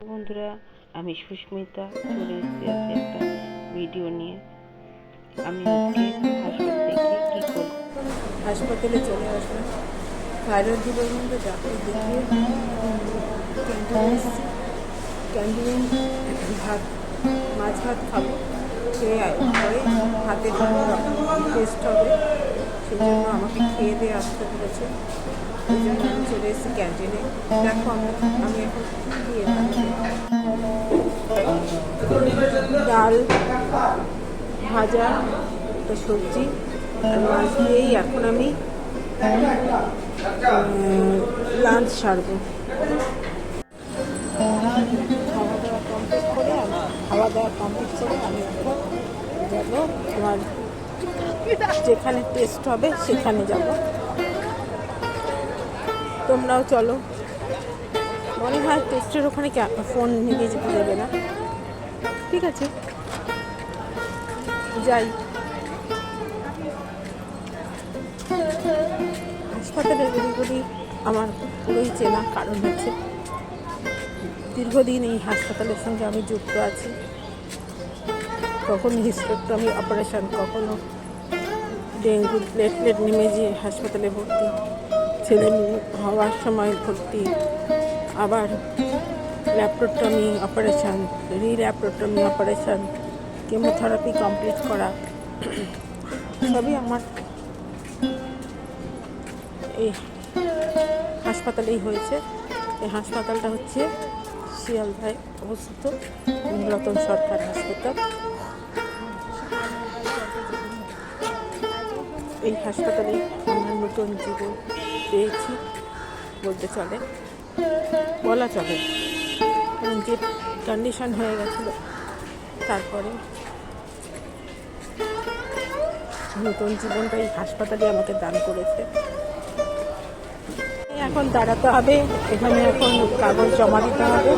বন্ধুরা, আমি সুস্মিতা চলে এসেছি আজকে একটা ভিডিও নিয়ে। আমি আজকে হাসপাতাল থেকে কী করব? হাসপাতালে চলে আসলাম। থাইরয়েড ডিপার্টমেন্টে ডাক্তার দেখিয়ে ক্যান্টিনে ক্যান্টিনে ভাত, মাছ ভাত খাব। খেয়ে পরে হাতে টেস্ট হবে। সেই জন্য আমাকে খেয়ে দিয়ে আসতে বলেছে। সেই জন্য আমি চলে এসেছি ক্যান্টিনে। দেখো, আমি আমি এখন কি ডাল, ভাজা, একটা সবজি, আর মাছ দিয়েই এখন আমি লাঞ্চ সারবো। খাওয়া দাওয়া কমপ্লিট করে, খাওয়া দাওয়া কমপ্লিট করে আমি যাব আমার যেখানে টেস্ট হবে, সেখানে যাব। তোমরাও চলো। মনে হয় টেস্টের ওখানে ফোন নিয়ে যেতে দেবে না। ঠিক আছে। যাই। হাসপাতালের এদিকগুলি আমার পুরোই চেনা কারণ হচ্ছে দীর্ঘদিন এই হাসপাতালের সঙ্গে আমি যুক্ত আছি। কখনো হিস্টোক্টমি অপারেশন কখনো ডেঙ্গু প্লেটলেট নেমে যে হাসপাতালে ভর্তি, ছেলে হওয়ার সময় ভর্তি, আবার ল্যাপ্রোটমি অপারেশন রি ল্যাপ্রোটমি অপারেশান, কেমোথেরাপি কমপ্লিট করা, সবই আমার এই হাসপাতালেই হয়েছে। এই হাসপাতালটা হচ্ছে শিয়ালদায় অবস্থিত, রতন সরকার হাসপাতাল। এই হাসপাতালে আমরা নতুন জীবন পেয়েছি বলতে চলে। বলা চলে। কারণ যে কন্ডিশন হয়ে গেছিল, তারপরে নতুন জীবনটা এই হাসপাতালে আমাকে দান করেছে। এখন দাঁড়াতে হবে। এখানে এখন কাগজ জমা দিতে হবে।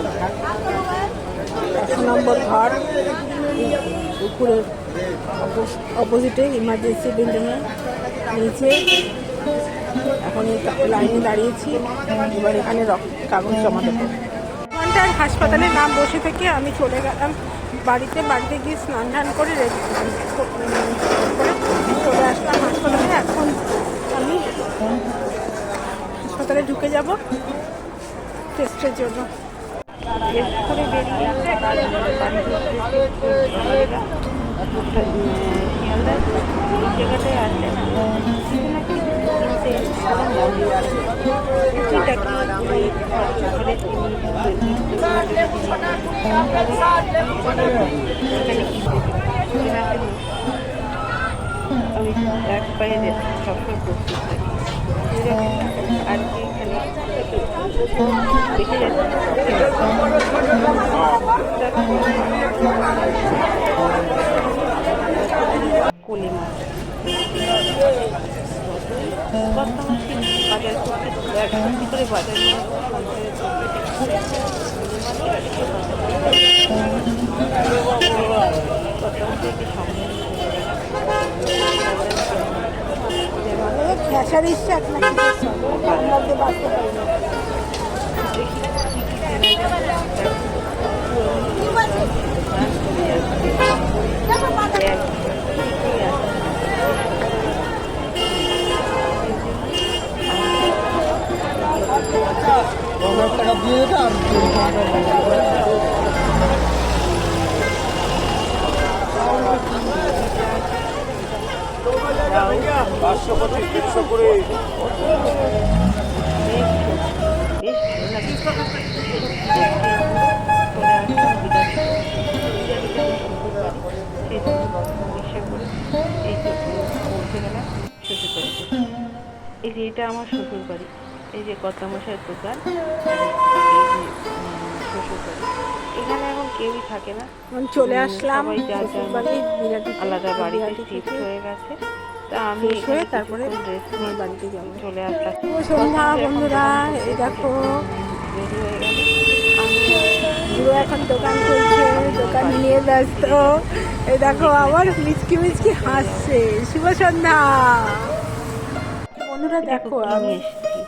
একশো নম্বর ঘর। উপরের অপোজিটে ইমার্জেন্সি বিল্ডিংয়ে নিচে এখন লাইনে দাঁড়িয়েছি। এবার এখানে কাগজ জমা দেবো। ঘণ্টার হাসপাতালের নাম বসে থেকে আমি চলে গেলাম। বাড়িতে বাড়িতে গিয়ে স্নান টান করে রেডি চলে আসলাম হাসপাতালে। এখন আমি হাসপাতালে ঢুকে যাব টেস্টের জন্য। বেরিয়ে বাড়ি শিয়ালদা এই জায়গাটায় আসলে না কিছু না কিছু কিনতে সালাম মন্দির আছে সেটা কি ওই সকালে এখানে কিনতে কেনার জন্য আমি এক পায়ে সবসময় প্রস্তুত থাকি এরকম আর কি এখানে দেখে যাচ্ছি কলি মাছ বর্তমান বাজার করতে একশো ভিতরে খেসার ইচ্ছা নাকি আপনাদের বাঁচতে পারি না পাঁচশো লাগে এই যে এটা আমার শ্বশুর বাড়ি। এই যে কর্তামশাইয়ের দোকান শ্বশুর বাড়ি। এখানে এখন কেউই থাকে না। চলে আসলাম। আলাদা বাড়িতে শিফট হয়ে গেছে। তা আমি হয়ে তারপরে বাড়িতে যাব। চলে আসলাম। সন্ধ্যা বন্ধুরা এই দেখো। পুরো এখন দোকান খুলছে দোকান নিয়ে ব্যস্ত। এই দেখো আবার মিচকি মিচকি হাসছে। শুভ সন্ধ্যা। বন্ধুরা দেখো আমি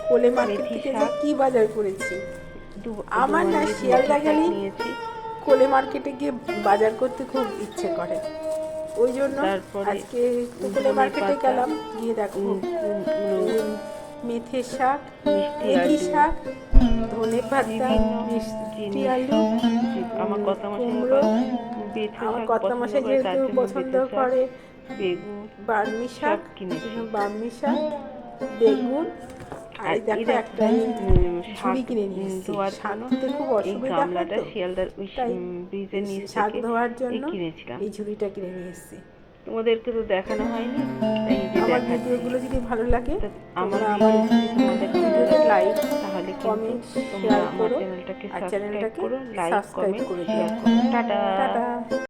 কোলে মার্কেট থেকে যে শাক। কি বাজার করেছি। আমার না শিয়ালদা গেলেই কোলে মার্কেটে গিয়ে বাজার করতে খুব ইচ্ছে করে। ওই জন্য আজকে একটু মার্কেটে গেলাম গিয়ে দেখো। মেথির শাক মেথি শাক ধনে পাতা মিষ্টি আলু আমার কত মাসে কুমড়ো আমার কত মাসে যেহেতু পছন্দ করে বেগুন বার্মি শাক বার্মি শাক বেগুন আর দেখো একটা ঝুড়ি কিনে নিয়ে এসেছি। ধোয়ার শাক ধুতে খুব অসুবিধা হয় তো। শিয়ালদার ওই তাই ব্রিজের নিচ শাক ধোয়ার জন্য কিনেছিলাম। এই ঝুড়িটা কিনে নিয়ে এসেছি। তোমাদেরকে তো দেখানো হয়নি তাই আমার ভিডিওগুলো যদি ভালো লাগে আমার তোমরা ভিডিওতে লাইক তাহলে কিন্তু কমেন্ট শেয়ার করো চ্যানেলটাকে আর চ্যানেলটাকে সাবস্ক্রাইব করে দিও। টাটা। টাটা।